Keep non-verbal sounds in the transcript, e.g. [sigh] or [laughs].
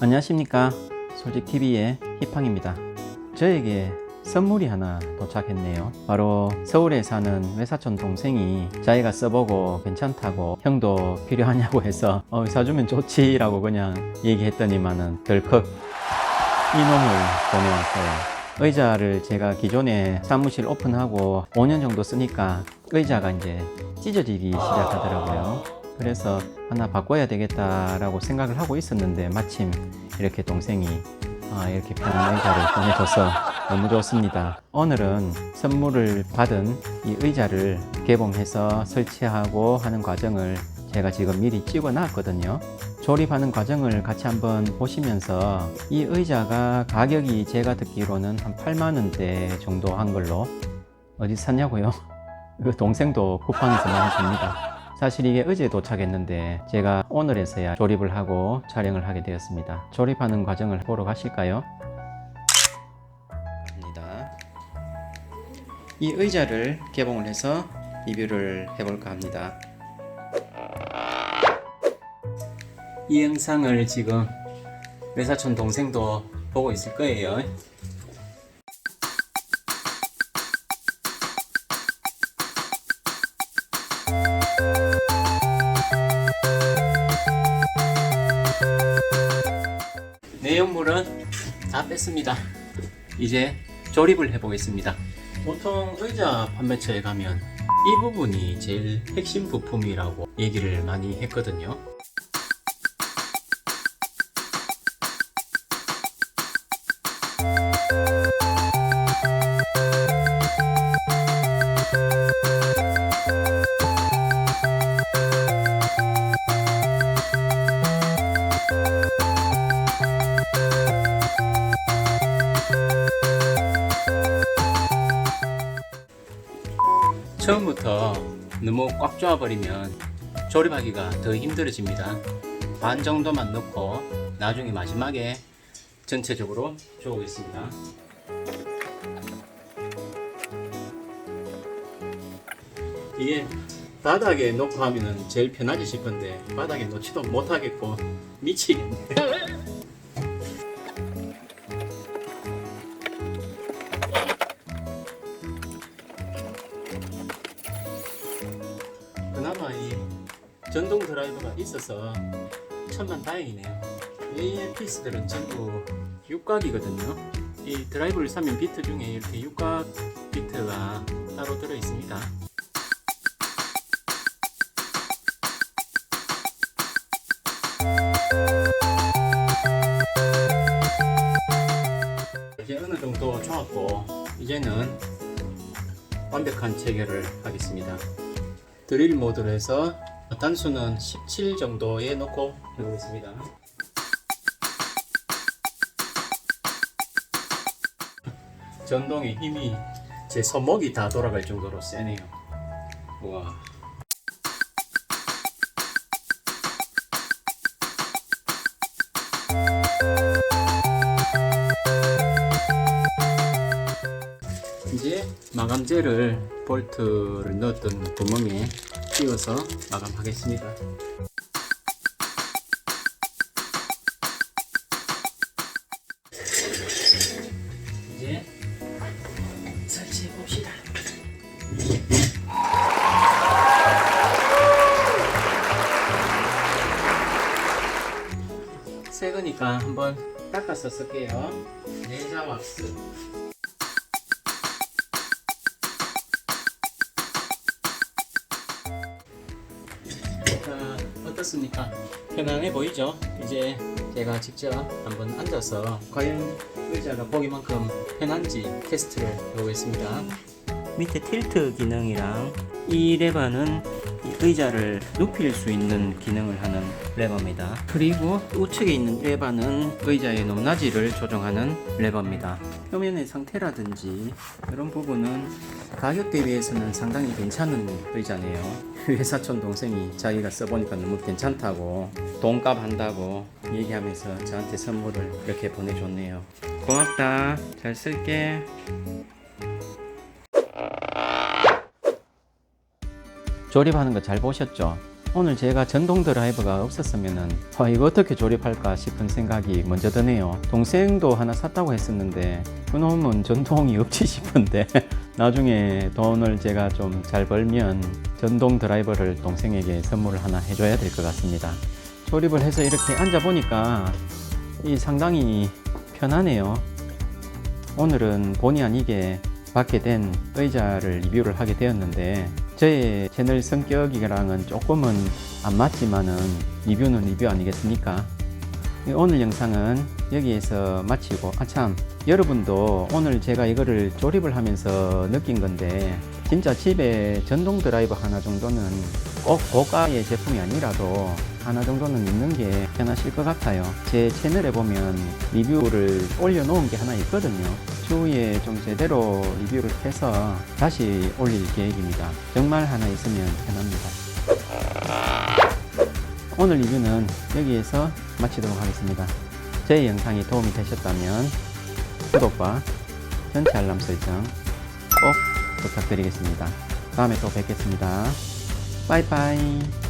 안녕하십니까. 솔직TV의 희팡입니다. 저에게 선물이 하나 도착했네요. 바로 서울에 사는 외사촌 동생이 자기가 써보고 괜찮다고 형도 필요하냐고 해서 어, 사주면 좋지 라고 그냥 얘기했더니만은 덜컥 이놈을 보내왔어요. 의자를 제가 기존에 사무실 오픈하고 5년 정도 쓰니까 의자가 이제 찢어지기 시작하더라고요. 그래서 하나 바꿔야 되겠다라고 생각을 하고 있었는데 마침 이렇게 동생이 아, 이렇게 편한 의자를 보내줘서 너무 좋습니다. 오늘은 선물을 받은 이 의자를 개봉해서 설치하고 하는 과정을 제가 지금 미리 찍어 놨거든요. 조립하는 과정을 같이 한번 보시면서 이 의자가 가격이 제가 듣기로는 한 8만 원대 정도 한 걸로 어디 샀냐고요? [laughs] 그 동생도 쿠팡에서 많이 줍니다. 사실 이게 어제 도착했는데 제가 오늘에서야 조립을 하고 촬영을 하게 되었습니다. 조립하는 과정을 보러 가실까요? 갑니다. 이 의자를 개봉을 해서 리뷰를 해볼까 합니다. 이 영상을 지금 외사촌 동생도 보고 있을 거예요. 내용물은 다 뺐습니다. 이제 조립을 해보겠습니다. 보통 의자 판매처에 가면 이 부분이 제일 핵심 부품이라고 얘기를 많이 했거든요. 처음부터 너무 꽉 조아버리면 조립하기가 더 힘들어집니다. 반 정도만 넣고 나중에 마지막에 전체적으로 조우겠습니다. 이게 바닥에 놓고 하면 제일 편하지 싶은데 바닥에 놓지도 못하겠고 미치겠네. [laughs] 전동 드라이버가 있어서 천만 다행이네요. 이 피스들은 전부 육각이거든요. 이 드라이버를 사면 비트 중에 이렇게 육각 비트가 따로 들어 있습니다. 이제 어느 정도 좋았고 이제는 완벽한 체결을 하겠습니다. 드릴 모드로 해서 단수는 17 정도에 놓고 해보겠습니다. 전동의 힘이 제 손목이 다 돌아갈 정도로 세네요. 와. 이제 마감재를 볼트를 넣었던 구멍에 끼워서 마감하겠습니다. 이제 설치해 봅시다. 새 거니까 한번 닦아서 쓸게요. 내자 왁스. 자, 어떻습니까? 편안해 보이죠? 이제 제가 직접 한번 앉아서 과연 의자가 보기만큼 편한지 테스트를 해보겠습니다. 밑에 틸트 기능이랑 이 레버는 이 의자를 눕힐 수 있는 기능을 하는 레버입니다. 그리고 우측에 있는 레버는 의자의 높낮이를 조정하는 레버입니다. 표면의 상태라든지 이런 부분은 가격 대비해서는 상당히 괜찮은 의자네요. [laughs] 회사촌 동생이 자기가 써보니까 너무 괜찮다고 돈값 한다고 얘기하면서 저한테 선물을 이렇게 보내줬네요. 고맙다. 잘 쓸게. 조립하는 거 잘 보셨죠? 오늘 제가 전동 드라이버가 없었으면은 와 이거 어떻게 조립할까 싶은 생각이 먼저 드네요. 동생도 하나 샀다고 했었는데 그놈은 전동이 [laughs] 없지 싶은데 [laughs] 나중에 돈을 제가 좀 잘 벌면 전동 드라이버를 동생에게 선물을 하나 해줘야 될 것 같습니다. 조립을 해서 이렇게 앉아 보니까 이 상당히 편하네요. 오늘은 본의 아니게 받게 된 의자를 리뷰를 하게 되었는데 저의 채널 성격이랑은 조금은 안 맞지만은 리뷰는 리뷰 아니겠습니까? 오늘 영상은 여기에서 마치고 아참 여러분도 오늘 제가 이거를 조립을 하면서 느낀 건데 진짜 집에 전동 드라이버 하나 정도는 꼭 고가의 제품이 아니라도 하나 정도는 있는 게 편하실 것 같아요. 제 채널에 보면 리뷰를 올려놓은 게 하나 있거든요. 추후에 좀 제대로 리뷰를 해서 다시 올릴 계획입니다. 정말 하나 있으면 편합니다. 오늘 리뷰는 여기에서 마치도록 하겠습니다. 제 영상이 도움이 되셨다면 구독과 전체 알람 설정 꼭 부탁드리겠습니다. 다음에 또 뵙겠습니다. 빠이빠이.